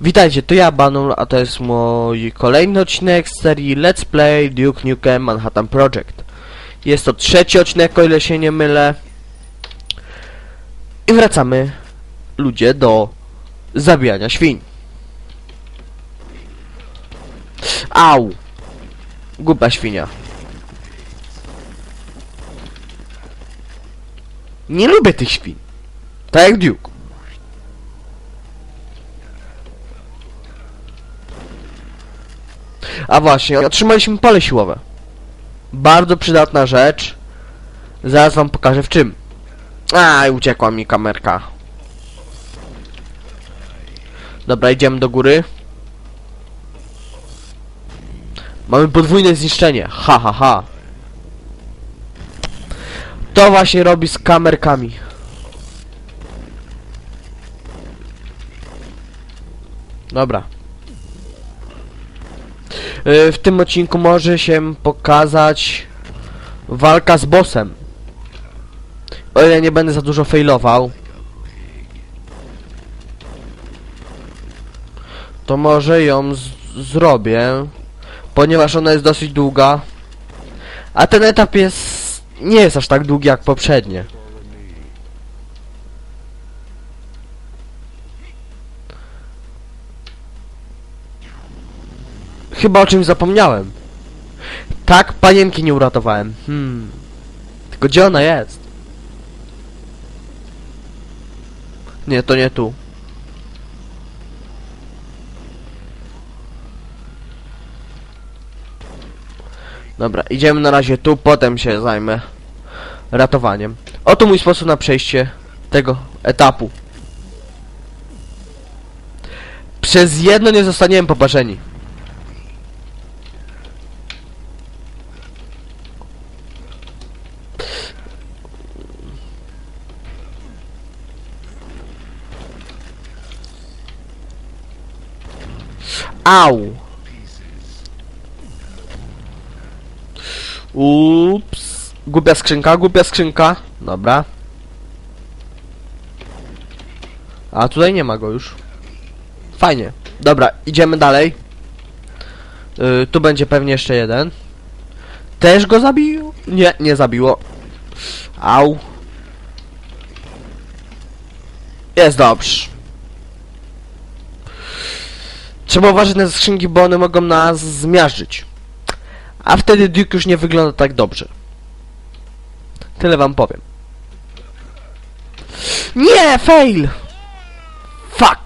Witajcie, to ja Banul, a to jest mój kolejny odcinek z serii Let's Play Duke Nukem Manhattan Project. Jest to trzeci odcinek, o ile się nie mylę. I wracamy, ludzie, do zabijania świń. Au! Głupia świnia. Nie lubię tych świń. Tak jak Duke. A właśnie, otrzymaliśmy pole siłowe. Bardzo przydatna rzecz. Zaraz wam pokażę w czym. A, uciekła mi kamerka. Dobra, idziemy do góry. Mamy podwójne zniszczenie. Ha, ha, ha. To właśnie robi z kamerkami. Dobra. Y, W tym odcinku może się pokazać walka z bossem. O ile nie będę za dużo failował. To może ją zrobię. Ponieważ ona jest dosyć długa. A ten etap jest... Nie jest aż tak długi jak poprzednie. Chyba o czymś zapomniałem. Tak, panienki nie uratowałem. Hmm. Tylko gdzie ona jest? Nie, to nie tu. Dobra, idziemy na razie tu, potem się zajmę ratowaniem. Oto mój sposób na przejście tego etapu. Przez jedno nie zostaniemy poparzeni. Au! Ups. Głupia skrzynka, głupia skrzynka. Dobra. A tutaj nie ma go już. Fajnie. Dobra, idziemy dalej. Yy, tu będzie pewnie jeszcze jeden. Też go zabił? Nie, nie zabiło. Au. Jest dobrze. Trzeba uważać na skrzynki, bo one mogą nas zmiażdżyć. A wtedy Duke już nie wygląda tak dobrze. Tyle wam powiem. Nie, fail! Fuck!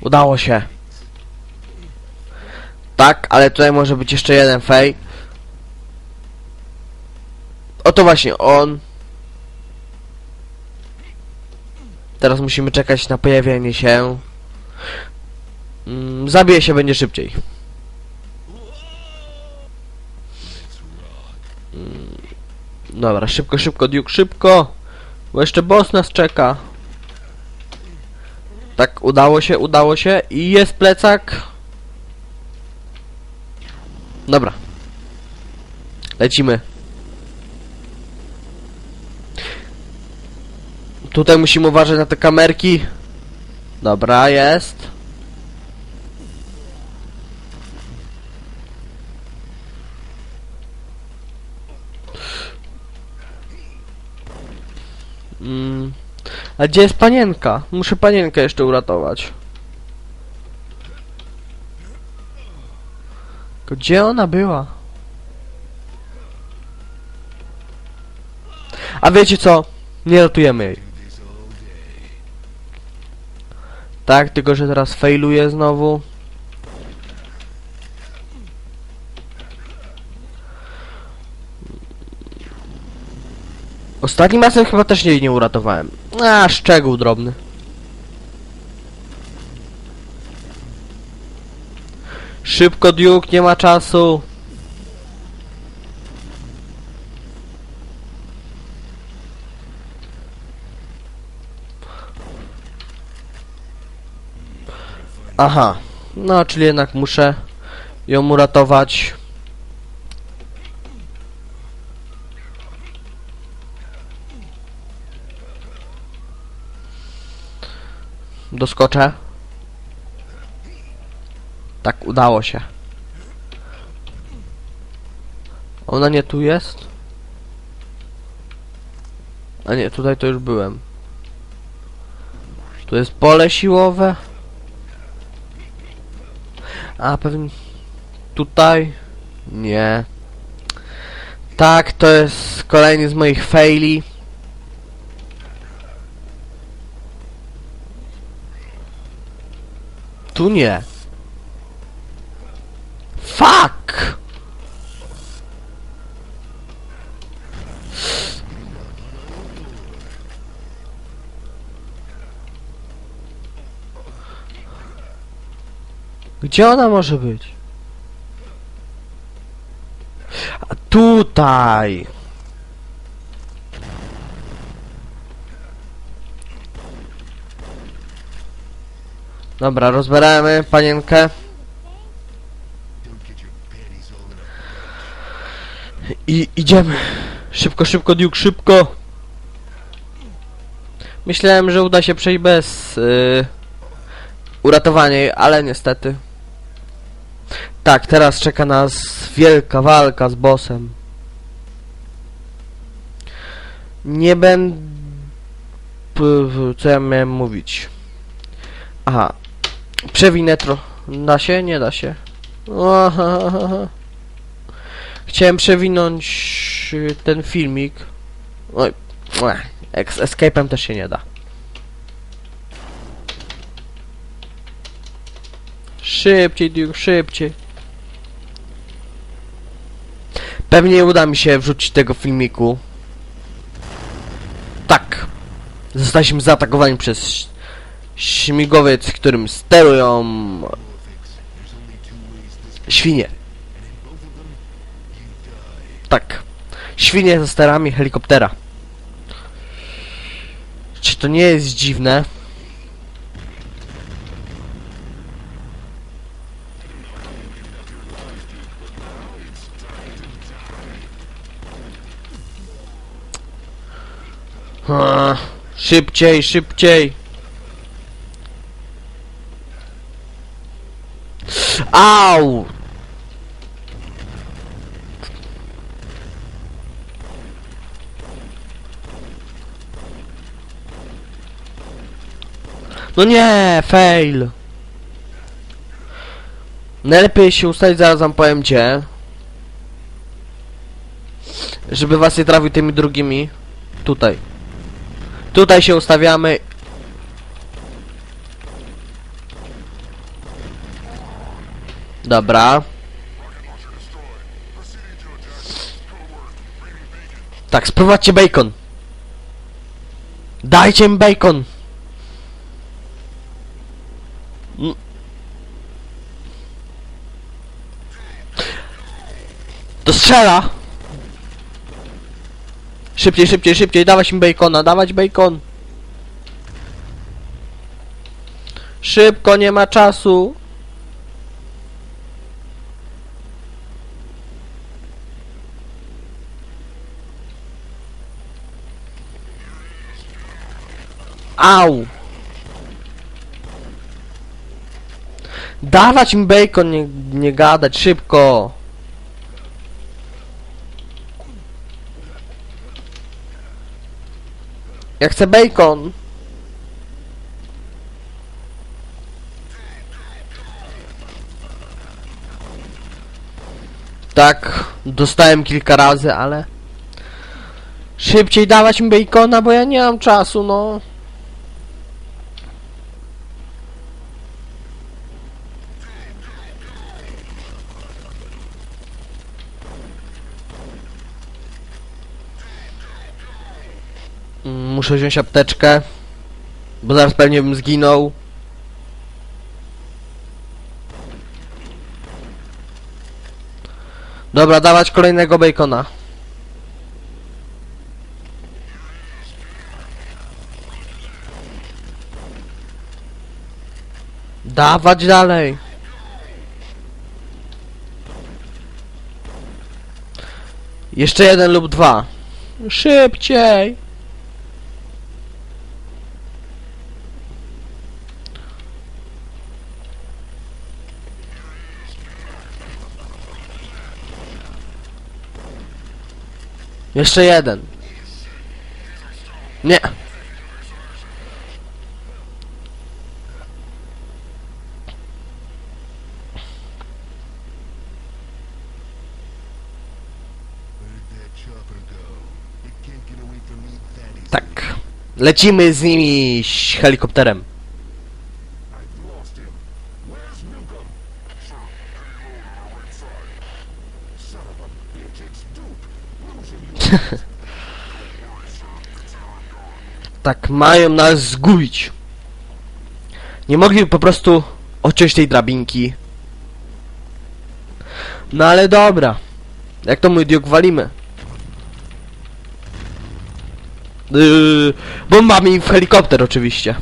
Udało się. Tak, ale tutaj może być jeszcze jeden fail. Oto właśnie on. Teraz musimy czekać na pojawienie się. Mm, zabije się będzie szybciej. Mm, Dobra, szybko, szybko, Duke, szybko! Bo jeszcze boss nas czeka. Tak, udało się, udało się i jest plecak. Dobra. Lecimy. Tutaj musimy uważać na te kamerki. Dobra, jest. Mm. A gdzie jest panienka? Muszę panienkę jeszcze uratować. Gdzie ona była? A wiecie co? Nie ratujemy jej. Tak, tylko że teraz failuje znowu. Ostatnim razem chyba też jej nie uratowałem. A, szczegół drobny. Szybko, Duke, nie ma czasu. Aha. No, czyli jednak muszę ją uratować. Doskoczę. Tak, udało się. Ona nie tu jest? A nie, tutaj to już byłem. Tu jest pole siłowe. A pewnie tutaj? Nie. Tak, to jest kolejny z moich faili. Tu nie. Fuck! Gdzie ona może być? A tutaj! Dobra, rozbieramy panienkę. I idziemy. Szybko, szybko, Duke, szybko. Myślałem, że uda się przejść bez yy, uratowania ale niestety. Tak, teraz czeka nas wielka walka z bossem. Nie będę... Co ja miałem mówić? Aha. Przewinę tro... Da się? Nie da się. Ohahaha. Chciałem przewinąć y, ten filmik. Oj, ex- escape'em też się nie da. Szybciej, Duke, szybciej. Pewnie uda mi się wrzucić tego filmiku. Tak. Zostaliśmy zaatakowani przez ś- śmigłowiec, którym sterują świnie. Tak. Świnie ze sterami helikoptera. Czy to nie jest dziwne? A, szybciej, szybciej. Au! No nie, fail. Najlepiej się ustalić, zaraz wam powiem gdzie. Żeby was nie trafił tymi drugimi. Tutaj. Tutaj się ustawiamy. Dobra. Tak, sprowadźcie bacon. Dajcie mi bacon. Mm. To strzela! Szybciej, szybciej, szybciej, dawać mi bacona, dawać bacon! Szybko, nie ma czasu! Au! Dawać mi bacon, nie, nie gadać, szybko! Ja chcę bacon! Tak, dostałem kilka razy, ale... Szybciej dawać mi bacona, bo ja nie mam czasu, no. Mm, Muszę wziąć apteczkę. Bo zaraz pewnie bym zginął. Dobra, dawać kolejnego bacona. Dawać dalej. Jeszcze jeden lub dwa. Szybciej. Me that easy. Tak. Lecimy z nimi helikopterem. Tak, mają nas zgubić. Nie mogli po prostu odciąć tej drabinki. No ale dobra. Jak to mój Duke walimy? Yy, bombami w helikopter oczywiście.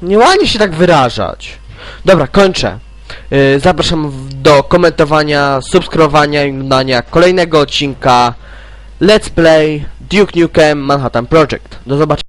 Morphix. Nie ładnie się tak wyrażać. Dobra, kończę. Yy, zapraszam do komentowania, subskrybowania i oglądania kolejnego odcinka Let's Play Duke Nukem Manhattan Project. Do zobaczenia.